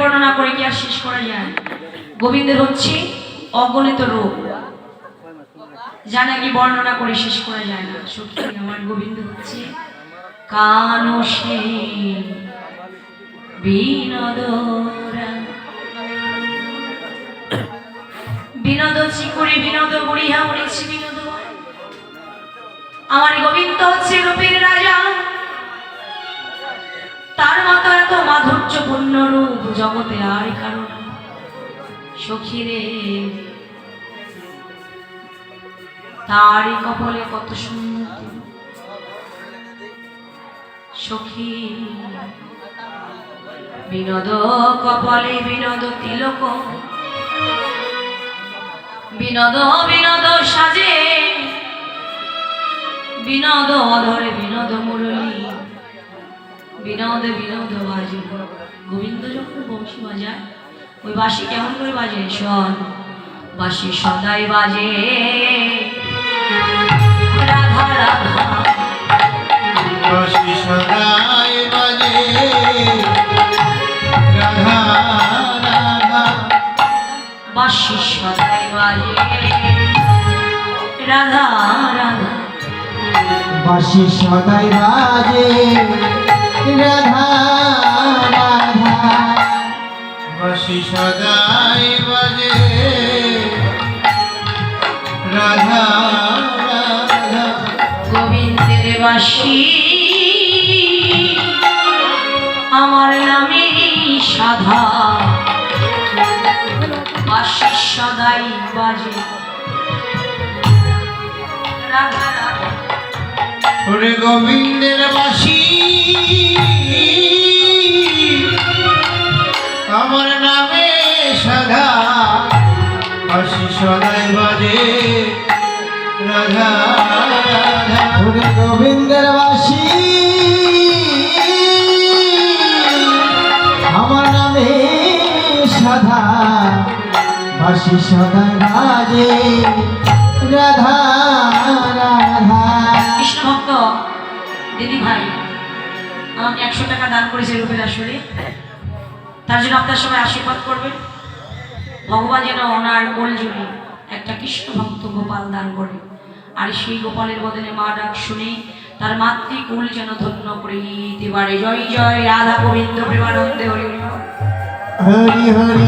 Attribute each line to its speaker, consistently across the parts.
Speaker 1: বর্ণনা করে কি আর শেষ করা যায়? গোবিন্দের হচ্ছে অগণিত রূপ। যা নাকি বর্ণনা করে শেষ করা যায় না। সত্যি আমার গোবিন্দ হচ্ছে কানসে বিনোদ চিকুরি বিনোদ বুড়িয়া উড়েছি বিনোদ আমার গোবিন্দ হচ্ছে রূপের রাজা। তার মতো এত মাধুর্যপূর্ণ রূপ জগতে আর কারণ সখীরে, তারই কপলে কত সুন্দর। সখী, বিনোদ কপালে বিনোদ তিলক। বিনোদ বিনোদ সাজে। বিনোদ অধরে বিনোদ মুরলী। বিনোদ বিনোদ বাজে। গোবিন্দ যখন বংশী বাজায় ওই বাঁশি কেমন করে বাজে? শোন বাঁশি সদাই বাজে। রাধা রাধা।
Speaker 2: বাঁশি সদাই বাজে। রাধা রাধা।
Speaker 1: বাঁশি সদাই বাজে। রাধা রাধা।
Speaker 2: বাঁশি সদাই বাজে। রাধা রাধা। বাঁশি সদাই বাজে। রাধা রাধা।
Speaker 1: গোবিন্দের বাসি আমার নামে সাধা। বাসি সদাই বাজে।
Speaker 2: ওরে গোবিন্দের বাসি। আমার নামে সদা বাসি সদাই বাজে। রাধা রাধা গোবিন্দের বাসি। আমার নামে সদা বাসি সদাই বাজে। রাধা
Speaker 1: আমাকে একশো টাকা দান করেছে রূপের আসরে তার জন্য আপনার সবাই আশীর্বাদ করবেন। ভগবান যেন ওনার কোল জুড়ে একটা কৃষ্ণ ভক্ত গোপাল দান করে। আর সেই গোপালের বদলে মা ডাক শুনে তার মাতৃকুল যেন ধন্য করে দিতে পারে। জয় জয়, রাধা গোবিন্দ, প্রেমানন্দে হরি। হরি
Speaker 2: হরি।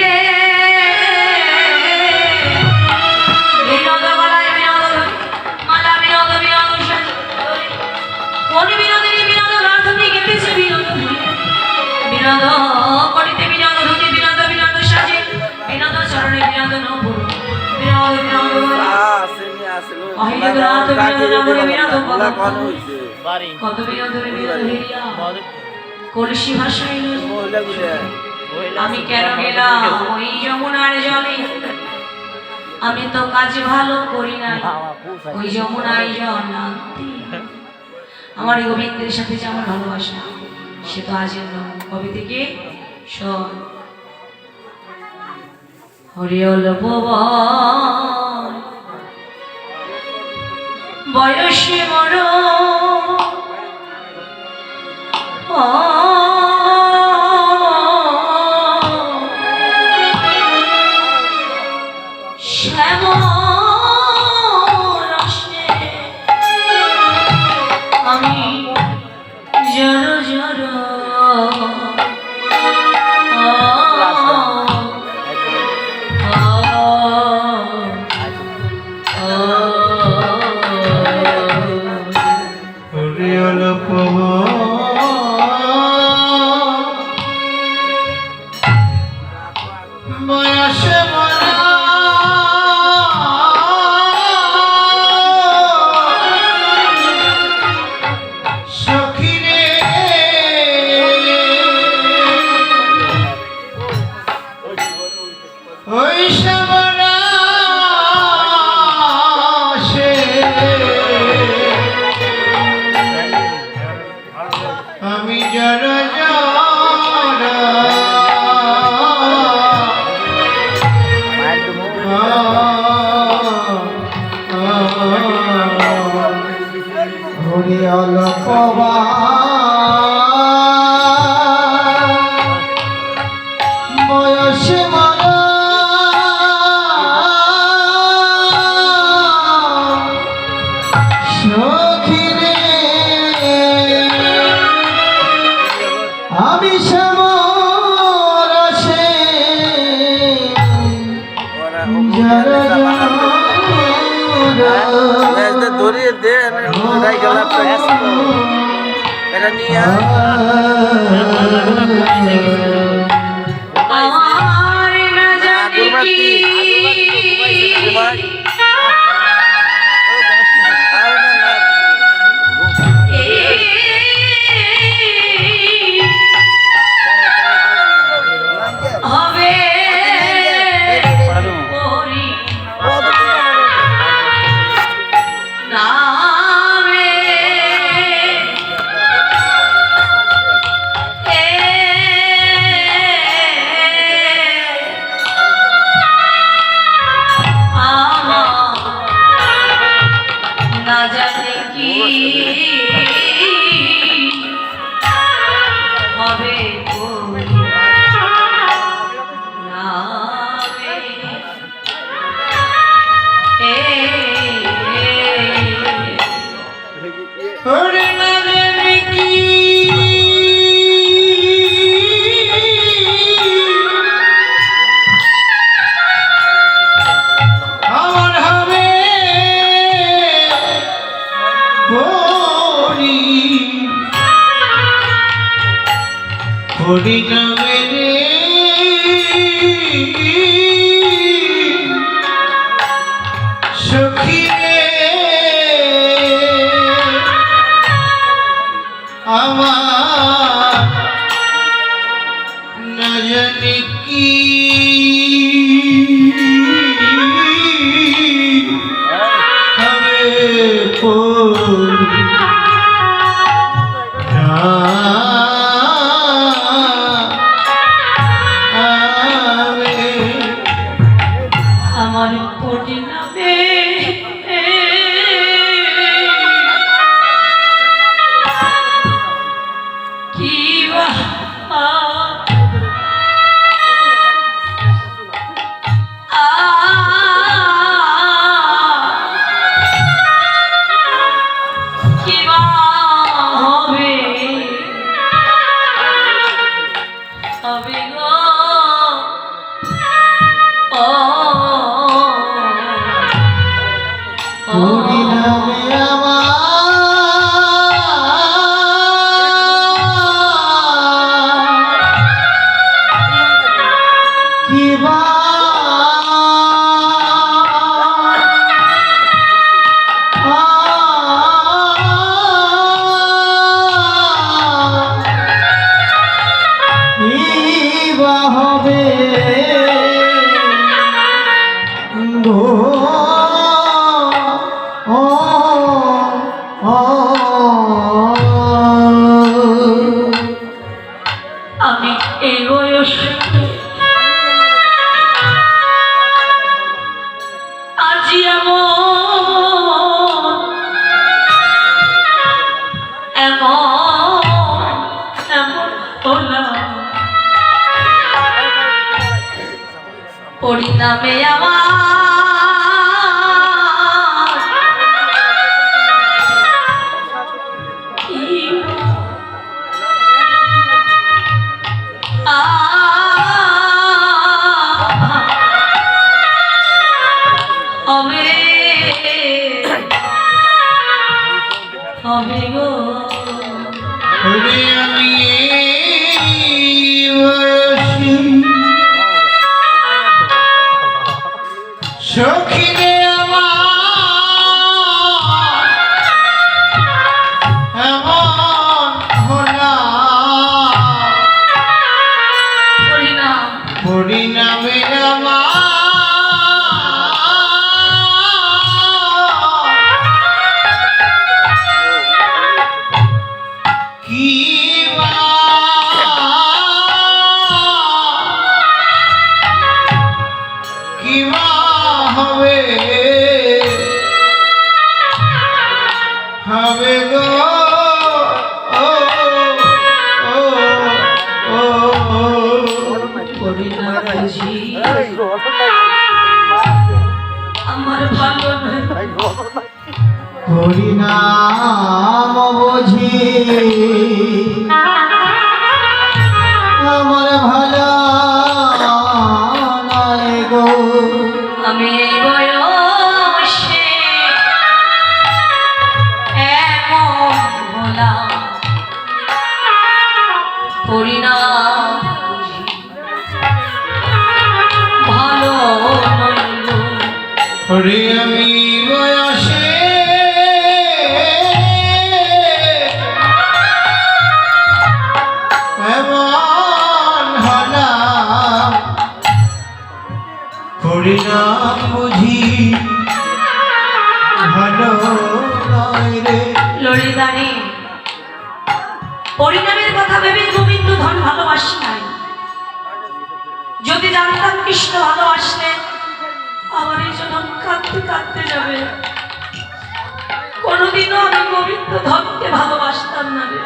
Speaker 1: রে বিনোদ হেরিয়া। কলসি ভাষায় আমি কেন গেলাম? ওই যমুনার জলে। আমি তো কাজ ভালো করি না ওই যমুনায় জল আমার গোবিন্দের সাথে যে আমার ভালোবাসা, সে তো নয় কবে থেকে? শোন। হরিয়ল বয়সে মর કન્યા
Speaker 3: আমার না পরিণামে
Speaker 2: আমার সখী রে হরি আমি বয়সে। বুঝি ভালো নয় রে।
Speaker 1: ললিতানি পরিণামের কথা ভেবে গোবিন্দ ধন ভালোবাসি নাই। যদি জানতাম কৃষ্ণ ভালোবাসলে কাঁদতে যাবে। কোনোদিনও আমি গোবিন্দ ধনকে ভালোবাসতাম না রে।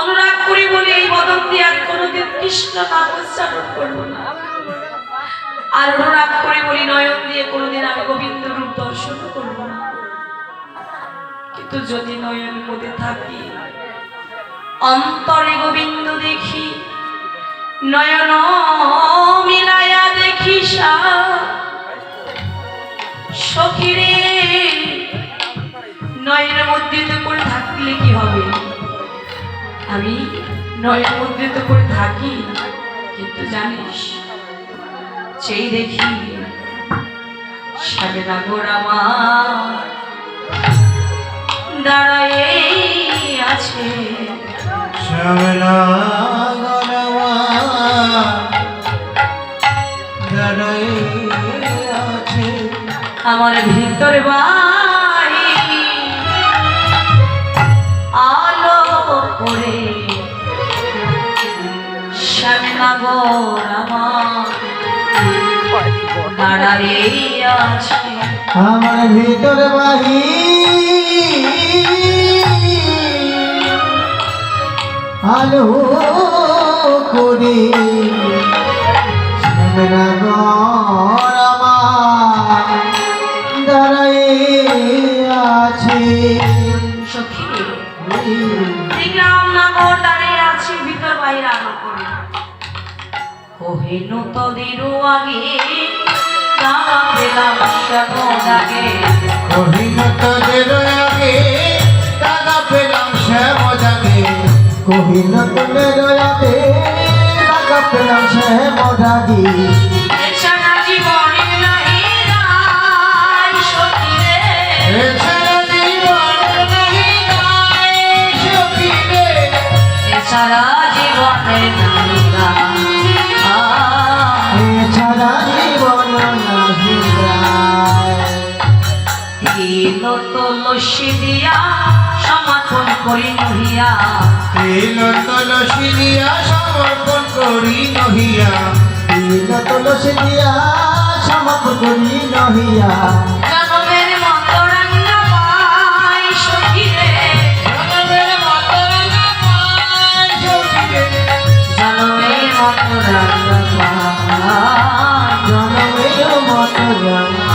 Speaker 1: অনুরাগ করি বলে এই বদন দিয়ে আর কোনোদিন কৃষ্ণ নাম উচ্চারণ করব না। আর অনুরাগ করে বলি নয়ন দিয়ে কোনোদিন আমি গোবিন্দ রূপ দর্শন করব না। কিন্তু যদি নয়ন মধ্যে থাকি, অন্তরে গোবিন্দ দেখি নয়ন মিলায়া দেখি সা সখিরে, নয়নের মধ্যে তো করে থাকলে কি হবে? আমি নয়ের মধ্যে তো করে থাকি, কিন্তু জানিস সেই দেখি সাবেরা গোড়ামা দাঁড়ায় আছে।
Speaker 2: গরমা দাঁড়াই আছে
Speaker 1: আমার ভিতর বাড়ি। আলো করে শ্যামনগর আমার।
Speaker 2: ভিতর বাহি আলো করি শ্যামলা
Speaker 1: কহিনু তোদেরও আগে দাঁড়া পেলাম শ্যামন আগে
Speaker 2: কহিল তোদের আগে দাদা পেলাম তোদের আগে পেলাম
Speaker 1: জীবনে নাই সখী রে।
Speaker 2: এছাড়া জীবন
Speaker 1: তুলসী দিয়া সমাপন করি নহিয়া
Speaker 2: তিল তুলসী দিয়া সমর্পণ করি নহিয়া তিল তুলসী দিয়া সমর্পণ করি নহিয়া।
Speaker 1: জনমের মতো
Speaker 2: রাঙা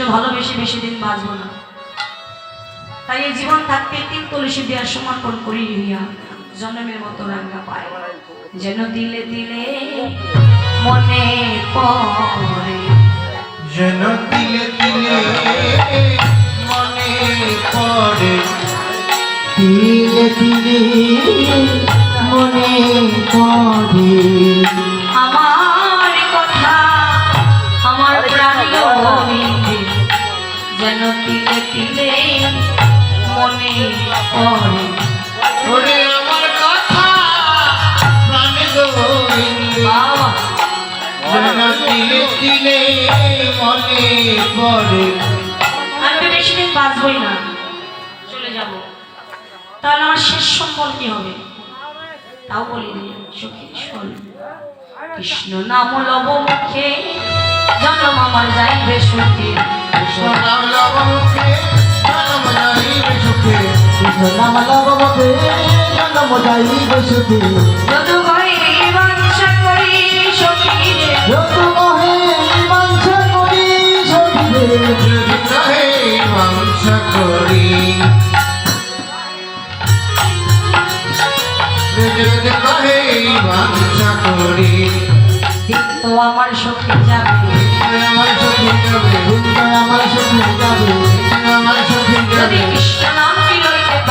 Speaker 1: কৃষ্ণ ভালোবেসে বেশি দিন বাঁচবো না। তাই এই জীবন থাকতে তিন তুলসী দেওয়ার সমর্পণ করি হইয়া জন্মের মতো রাঙ্গা পায়। যেন দিলে দিলে মনে পড়ে।
Speaker 2: যেন তিলে তিলে মনে পড়ে। তিলে তিলে মনে পড়ে।
Speaker 1: বাঁচবই না। চলে যাব। তাহলে আমার শেষ সম্বল কি হবে? তাও বলি রে সখী শোন কৃষ্ণ নাম লব মুখে জন্ম আমার যাইবে সুখে।
Speaker 2: সোনাম লব মুখে জনম যাইবে সুখে।
Speaker 3: নাম লবমতে জন্ম যাইবে সুখী
Speaker 1: যদু করি বাঞ্ছা করি সখী রে
Speaker 3: যত
Speaker 2: যদি কহে মাংস করি যদি কহে মাংস করি
Speaker 1: তো আমার সখী যাবে
Speaker 2: আমার সখী যাবে
Speaker 3: আমার সুখে যাবে
Speaker 2: আমার সখী যাবে
Speaker 1: কৃষ্ণ নাম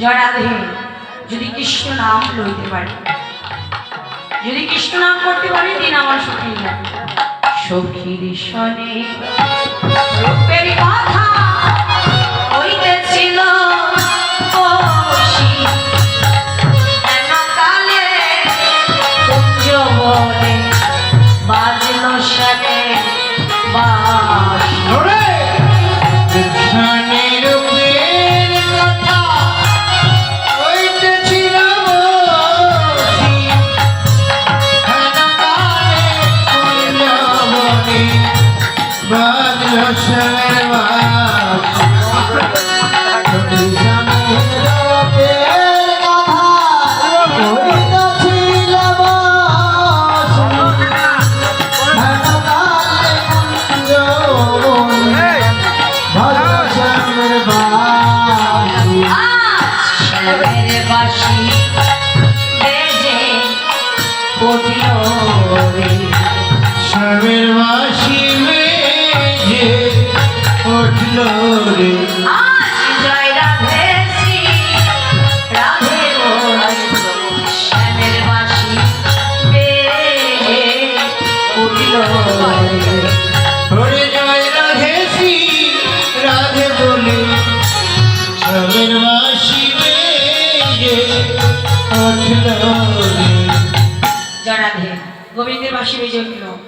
Speaker 1: জড়াধে যদি কৃষ্ণ নাম লইতে পারি। যদি কৃষ্ণ নাম করতে পারি, দিন আমার সুখী যাবে সখীর উঠল রে জয়